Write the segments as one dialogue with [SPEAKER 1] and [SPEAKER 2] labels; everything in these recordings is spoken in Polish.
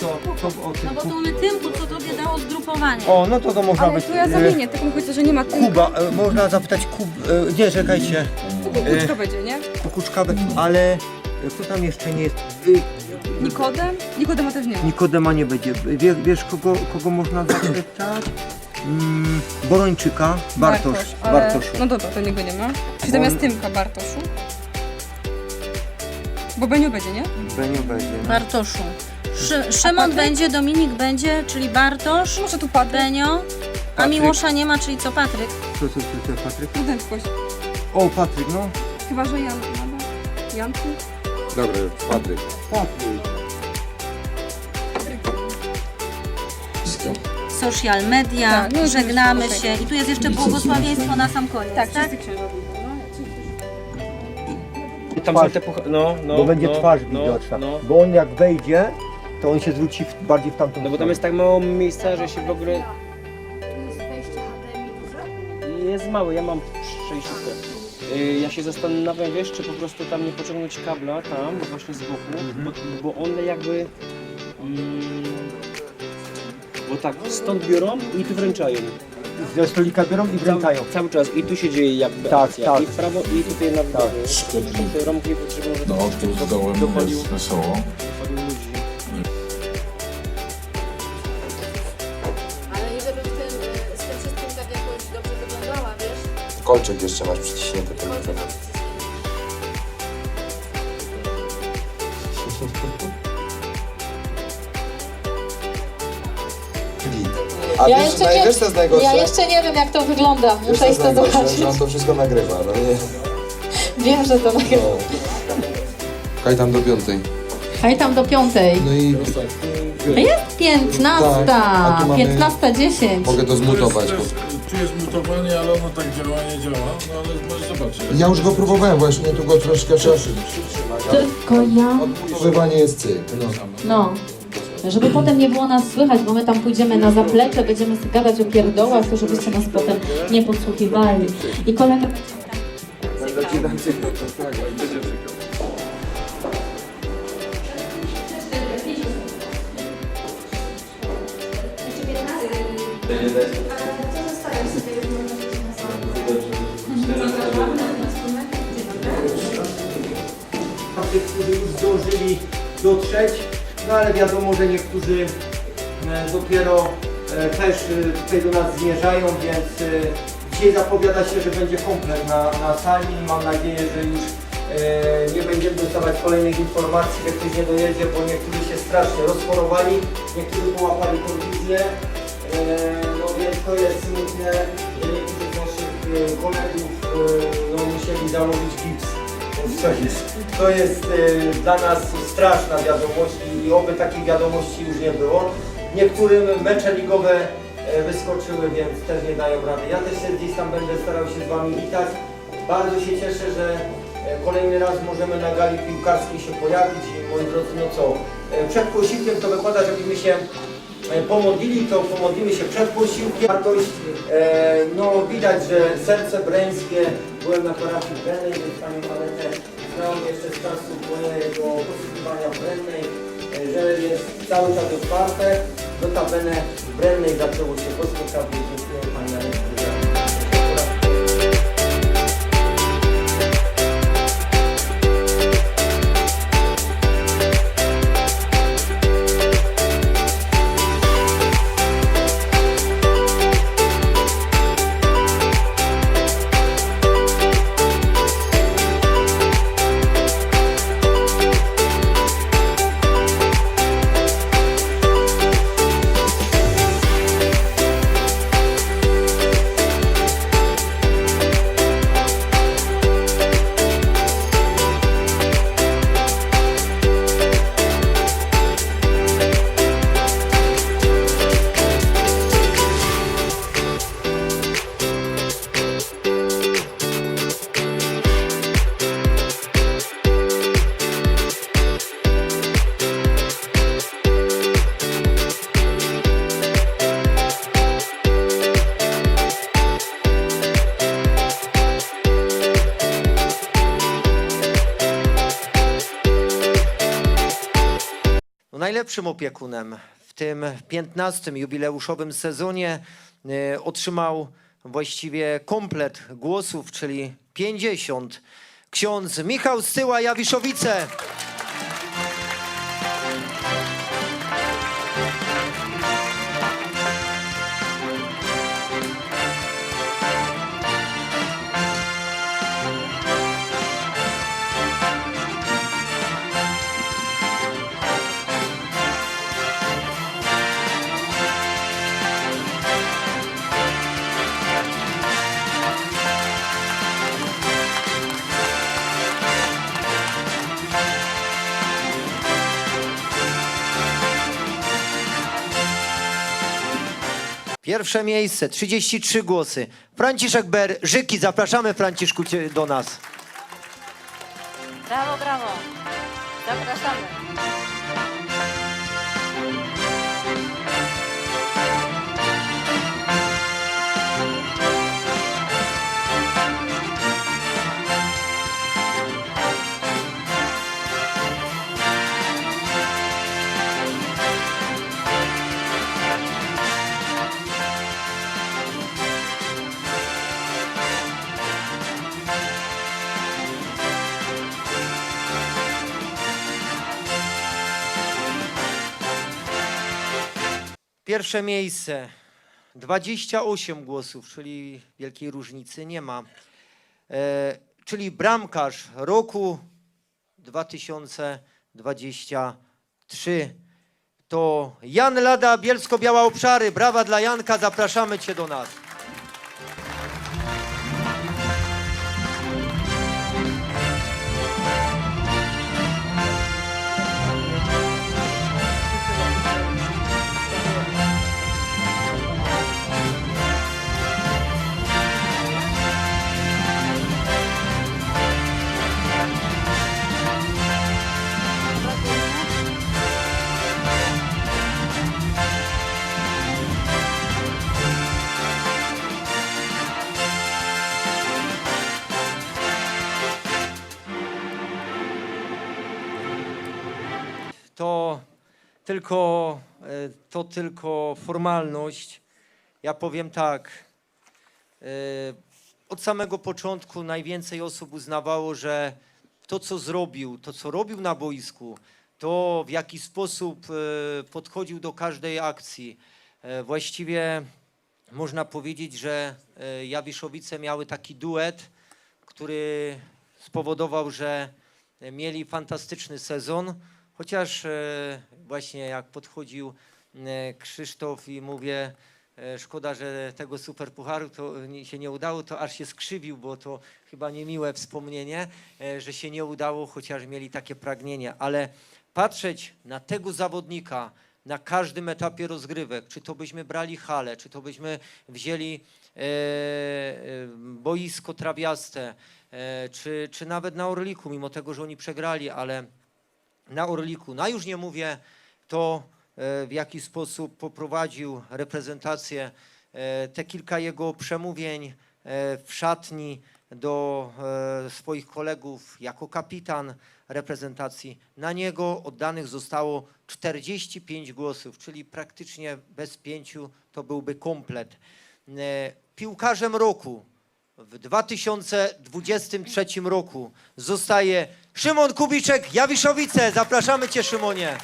[SPEAKER 1] co, co o tym No bo to one tym, co tobie dało zgrupowanie. O, no to to można
[SPEAKER 2] Ale
[SPEAKER 1] być...
[SPEAKER 2] tu ja
[SPEAKER 1] e,
[SPEAKER 2] tylko mówicie, że nie ma tym.
[SPEAKER 1] Kuba, e, można zapytać Kub... E, nie, czekajcie.
[SPEAKER 2] To kukuczka e, będzie, nie?
[SPEAKER 1] Kukuczka, ale e, kto tam jeszcze nie jest? E,
[SPEAKER 2] Nikodem? Nikodema też nie ma.
[SPEAKER 1] Nikodema nie będzie. Wie, wiesz, kogo, kogo można zapytać? Mm, Borończyka, Bartosz,
[SPEAKER 2] ale-
[SPEAKER 1] Bartoszu.
[SPEAKER 2] No dobra, to niego nie ma. Czyli zamiast Tymka, Bartoszu. Bo Beniu będzie, nie?
[SPEAKER 1] Benio będzie. No.
[SPEAKER 3] Bartoszu. Szy Szymon
[SPEAKER 2] Patryk?
[SPEAKER 3] będzie, Dominik będzie, czyli Bartosz,
[SPEAKER 2] Może tu Patryk.
[SPEAKER 3] Benio, a
[SPEAKER 1] Patryk.
[SPEAKER 3] Miłosza nie ma, czyli co Patryk?
[SPEAKER 1] Co, co, co, co, Patryk?
[SPEAKER 2] Prędkość.
[SPEAKER 1] O, Patryk, no.
[SPEAKER 2] Chyba, że Jan. Jan- Janku?
[SPEAKER 4] Dobry, Patryk.
[SPEAKER 1] Patryk.
[SPEAKER 3] Social media,
[SPEAKER 2] Tak, no i
[SPEAKER 3] żegnamy
[SPEAKER 2] już,
[SPEAKER 3] się. I tu jest jeszcze błogosławieństwo na sam koniec,
[SPEAKER 2] Tak,
[SPEAKER 3] tak?
[SPEAKER 2] wszyscy księża będą, no.
[SPEAKER 5] Tam
[SPEAKER 1] Twarz.
[SPEAKER 5] są te pucha- no, no,
[SPEAKER 1] bo będzie
[SPEAKER 5] no,
[SPEAKER 1] twarz
[SPEAKER 5] no,
[SPEAKER 1] widoczna.
[SPEAKER 5] No,
[SPEAKER 1] Bo on jak wejdzie, to on się zwróci w, bardziej w tamtą
[SPEAKER 5] no bo tam
[SPEAKER 1] stronę.
[SPEAKER 5] jest tak mało miejsca, że się w ogóle... Jest mały, ja mam przejściówkę. Y, Ja się zastanawiam, wiesz, czy po prostu tam nie pociągnąć kabla tam, właśnie z boku, bo, bo one jakby... Mm, bo tak, stąd biorą i tu wręczają.
[SPEAKER 1] Ze stolika biorą i wręcają.
[SPEAKER 5] Cały, cały czas. I tu się dzieje jakby
[SPEAKER 1] Tak,
[SPEAKER 5] akcja.
[SPEAKER 1] tak.
[SPEAKER 5] I w prawo, i tutaj na
[SPEAKER 1] Tak.
[SPEAKER 5] Te rąbki potrzebują, żeby
[SPEAKER 4] No, tu z dołem jest wesoło.
[SPEAKER 6] Kolczyk jeszcze masz przyciśnięty
[SPEAKER 7] mam przyciśnięty.
[SPEAKER 6] A
[SPEAKER 7] Ja
[SPEAKER 6] wiesz,
[SPEAKER 7] jeszcze
[SPEAKER 6] naj,
[SPEAKER 7] nie-
[SPEAKER 6] wiesz co jest najgorsze?
[SPEAKER 7] Ja jeszcze nie wiem jak to wygląda,
[SPEAKER 6] Wiesz,
[SPEAKER 7] muszę iść to zobaczyć.
[SPEAKER 6] Że on to wszystko nagrywa, no nie?
[SPEAKER 7] Wiem, że to nagrywa.
[SPEAKER 6] No. Kaj tam do piątej.
[SPEAKER 7] Hej tam do piątej.
[SPEAKER 6] No i
[SPEAKER 7] Jest piętnasta,
[SPEAKER 6] Tak, a tu mamy- mogę to zmutować.
[SPEAKER 4] To jest, tu jest mutowanie, ale ono tak działa, nie działa. No ale możesz zobaczyć.
[SPEAKER 6] Ja już go próbowałem właśnie, tu go troszkę czas.
[SPEAKER 7] Tylko ja.
[SPEAKER 6] Odmutowywanie jest cyk. No.
[SPEAKER 7] No. Żeby potem nie było nas słychać, bo my tam pójdziemy na zaplecze, będziemy sobie gadać o pierdołach, to żebyście nas potem nie podsłuchiwali. I kolega
[SPEAKER 1] tych, którzy już zdążyli dotrzeć, no ale wiadomo, że niektórzy e, dopiero e, też e, tutaj do nas zmierzają, więc dzisiaj zapowiada się, że będzie komplet na, na sali. Mam nadzieję, że już nie będziemy dostawać kolejnych informacji, że ktoś nie dojedzie, bo niektórzy się strasznie rozchorowali, niektórzy połapali więc to jest smutne, że niektórzy z naszych e, kolegów e, no, musieli założyć gips. To jest, to jest e, dla nas straszna wiadomość i oby takich wiadomości już nie było. Niektórym mecze ligowe wyskoczyły, więc też nie dają rady. Ja też się gdzieś tam będę starał się z Wami witać. Bardzo się cieszę, że kolejny raz możemy na gali piłkarskiej się pojawić. I moi drodzy, no co, przed posiłkiem to wypada, żebyśmy się pomodlili, to pomodlimy się przed posiłkiem. Wartość, e, no widać, że serce breńskie, byłem na parafii Brennej, więc Panią Paletę znałem jeszcze z czasów mojego posługiwania w Brennej, e, że jest cały czas otwarte. Notabene w Brennej zaczęło się gospodarstwo, najlepszym opiekunem w tym 15. jubileuszowym sezonie e, otrzymał właściwie komplet głosów, czyli 50. Ksiądz Michał Styła, Jawiszowice. Pierwsze miejsce, 33 głosy. Franciszek Ber, Żyki, zapraszamy Franciszku cię do nas.
[SPEAKER 3] Brawo, brawo. Zapraszamy.
[SPEAKER 1] Pierwsze miejsce, 28 głosów, czyli wielkiej różnicy nie ma. E, czyli bramkarz roku 2023 to Jan Lada, Bielsko-Biała Obszary. Brawa dla Janka, zapraszamy Cię do nas. To tylko, e, to tylko formalność. Ja powiem tak. e, Od samego początku najwięcej osób uznawało, że to, co zrobił, to, co robił na boisku, to w jaki sposób e, podchodził do każdej akcji. Właściwie można powiedzieć, że Jawiszowice miały taki duet, który spowodował, że mieli fantastyczny sezon. Chociaż e, właśnie jak podchodził e, Krzysztof i mówię, e, szkoda, że tego superpucharu to się nie udało, to aż się skrzywił, bo to chyba niemiłe wspomnienie, że się nie udało, chociaż mieli takie pragnienie. Ale patrzeć na tego zawodnika na każdym etapie rozgrywek, czy to byśmy brali halę, czy to byśmy wzięli boisko trawiaste, czy, czy nawet na Orliku, mimo tego, że oni przegrali, ale na Orliku. No już nie mówię to, e, w jaki sposób poprowadził reprezentację, e, te kilka jego przemówień e, w szatni do swoich kolegów jako kapitan reprezentacji. Na niego oddanych zostało 45 głosów, czyli praktycznie bez pięciu to byłby komplet. Piłkarzem roku w 2023 roku zostaje Szymon Kubiczek, Jawiszowice. Zapraszamy Cię, Szymonie.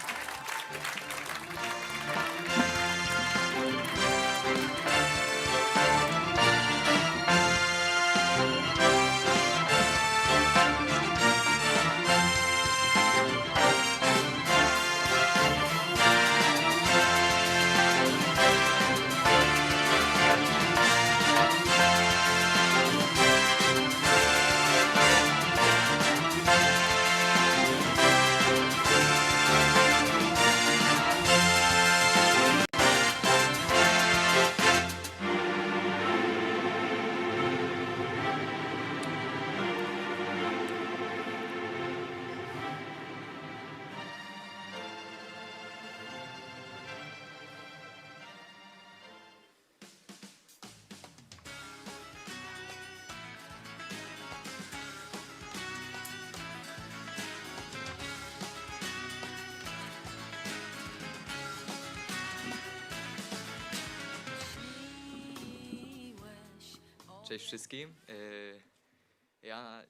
[SPEAKER 8] Cześć wszystkim. E, Ja